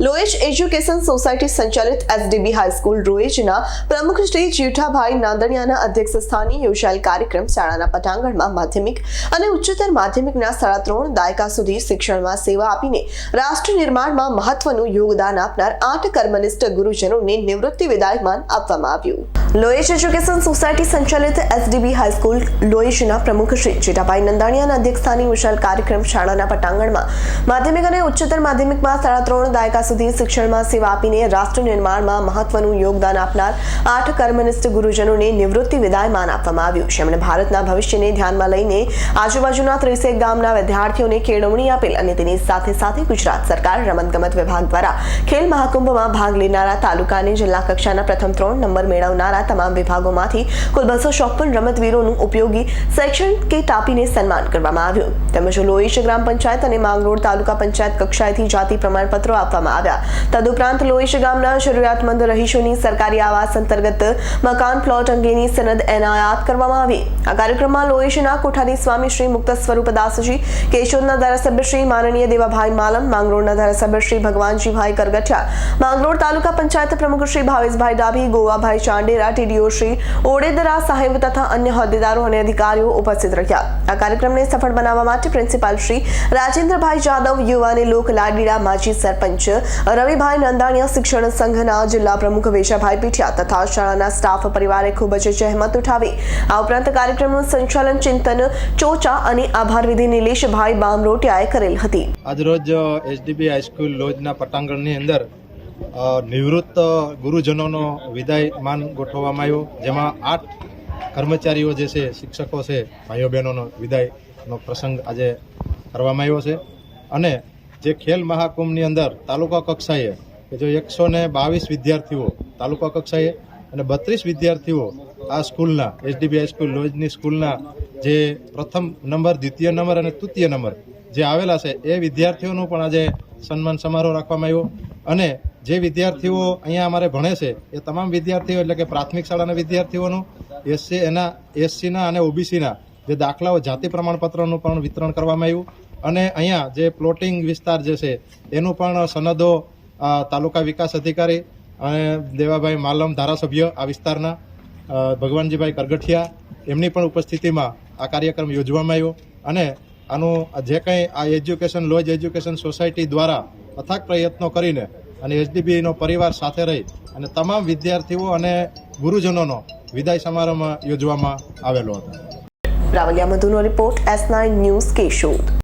લોએજ education society સંચાલિત એસડીબી high school રોએજના પ્રમુખ શ્રી જીઠાભાઈ નાંદણિયાના અધ્યક્ષ સ્થાને યોજાયેલ કાર્યક્રમ શાળાના પટાંગણમાં માધ્યમિક અને ઉચ્ચતર માધ્યમિકના સાડા ત્રણ દાયકા સુધી શિક્ષણમાં સેવા આપીને રાષ્ટ્ર નિર્માણમાં મહત્વનું યોગદાન આપનાર આઠ કર્મનિષ્ઠ ગુરુજનોને નિવૃત્તિ વિદાયમાન આપવામાં આવ્યું. લોએજ એજ્યુકેશન સોસાયટી સંચાલિત એસડીબી હાઈસ્કૂલ લોએજના પ્રમુખ શ્રી જીઠાભાઈ નંદાણીયાના અધ્યક્ષસ્થાને યોજાયેલ કાર્યક્રમ શાળાના પટાંગણમાં માધ્યમિક અને ઉચ્ચતર માધ્યમિકમાં સાડા ત્રણ દાયકા સુધી શિક્ષણમાં સેવા આપીને રાષ્ટ્ર નિર્માણમાં મહત્વનું યોગદાન આપનાર આઠ કર્મનિષ્ઠ ગુરુજનોને નિવૃત્તિ વિદાયમાન આપવામાં આવ્યું જેમણે ભારતના ભવિષ્યને ધ્યાનમાં લઈને આજુબાજુના ત્રીસેક ગામના વિદ્યાર્થીઓને કેળવણી આપેલ અને તેની સાથે સાથે ગુજરાત સરકાર રમતગમત વિભાગ દ્વારા ખેલ મહાકુંભમાં ભાગ લેનારા તાલુકાને જિલ્લા કક્ષાના પ્રથમ ત્રણ નંબર મેળવનારા તમામ વિભાગોમાંથી કુલ બસો ચોપન રમતવીરોનું ઉપયોગી શૈક્ષણિક કે આપીને સન્માન કરવામાં આવ્યું. તેમજ લોહીશ ગ્રામ પંચાયત અને માંગરોળ તાલુકા પંચાયત કક્ષાએથી જાતિ પ્રમાણપત્રો આપવામાં આવ્યા. તદુપરાંત લોહીશ ગામના જરૂરિયાતમંદ રહીશોની સરકારી આવાસ અંતર્ગત મકાન પ્લોટ અંગેની સનદ એનાયાત કરવામાં આવી. આ કાર્યક્રમમાં લોહીશના કોઠારી સ્વામી શ્રી મુક્ત સ્વરૂપદાસજી કેશોદના ધારાસભ્ય શ્રી માનનીય દેવાભાઈ માલમ, માંગરોળના ધારાસભ્ય શ્રી ભગવાનજીભાઈ કરગઠિયા, માંગરોળ તાલુકા પંચાયત પ્રમુખ શ્રી ભાવેશભાઈ ડાભી, ગોવાભાઈ ચાંડેરા, ટીડીઓ શ્રી ઓડેદરા સાહેબ તથા અન્ય હોદ્દેદારો અને અધિકારીઓ ઉપસ્થિત રહ્યા. આ કાર્યક્રમને સફળ બનાવવા માટે પ્રિન્સિપાલ શ્રી રાજેન્દ્રભાઈ જાદવ, યુવાને લોક લાડીડા માજી સરપંચ રવિભાઈ નંદાણીયા શિક્ષણ સંઘના જિલ્લા પ્રમુખ વેશાભાઈ પીઠિયા તથા શાળાના સ્ટાફ પરિવારે ખૂબ જ જહેમત ઉઠાવી. આ ઉપરાંત કાર્યક્રમનું સંચાલન ચિંતન, ચોચા અને આભાર વિધિ નિલેશભાઈ બામરોટિયાએ કરેલ હતી. આજરોજ એચડીબી હાઈસ્કૂલ લોજના પટાંગણની અંદર નિવૃત્ત ગુરુજનોનો વિદાયમાન ગોઠવવામાં આવ્યો, જેમાં આઠ કર્મચારીઓ જે છે, શિક્ષકો છે, ભાઈઓ બહેનોનો વિદાયનો પ્રસંગ આજે કરવામાં આવ્યો છે. અને જે ખેલ મહાકુંભની અંદર તાલુકા કક્ષાએ, કે જો એકસો ને બાવીસ વિદ્યાર્થીઓ તાલુકા કક્ષાએ અને બત્રીસ વિદ્યાર્થીઓ આ સ્કૂલના એચડીબી હાઈસ્કૂલ લોજની સ્કૂલના જે પ્રથમ નંબર, દ્વિતીય નંબર અને તૃતીય નંબર જે આવેલા છે, એ વિદ્યાર્થીઓનું પણ આજે સન્માન સમારોહ રાખવામાં આવ્યો. અને જે વિદ્યાર્થીઓ અહીંયા અમારે ભણે છે, એ તમામ વિદ્યાર્થીઓ, એટલે કે પ્રાથમિક શાળાના વિદ્યાર્થીઓનું, એસસી એના, એસસીના અને ઓબીસીના જે દાખલાઓ જાતિ પ્રમાણપત્રનું પણ વિતરણ કરવામાં આવ્યું. અને અહીંયા જે પ્લોટિંગ વિસ્તાર જે છે, એનું પણ સનદો તાલુકા વિકાસ અધિકારી અને દેવાભાઈ માલમ ધારાસભ્ય આ વિસ્તારના ભગવાનજીભાઈ કરગઠિયા, એમની પણ ઉપસ્થિતિમાં આ કાર્યક્રમ યોજવામાં આવ્યો. અને આનું જે કંઈ આ એજ્યુકેશન, લોજ એજ્યુકેશન સોસાયટી દ્વારા અથાગ પ્રયત્નો કરીને અને એચડીબીનો પરિવાર સાથે રહી અને તમામ વિદ્યાર્થીઓ અને ગુરુજનોનો વિદાય સમારંભ યોજવામાં આવેલો હતો. Ravaliya મધુનો report S nine news Keshod.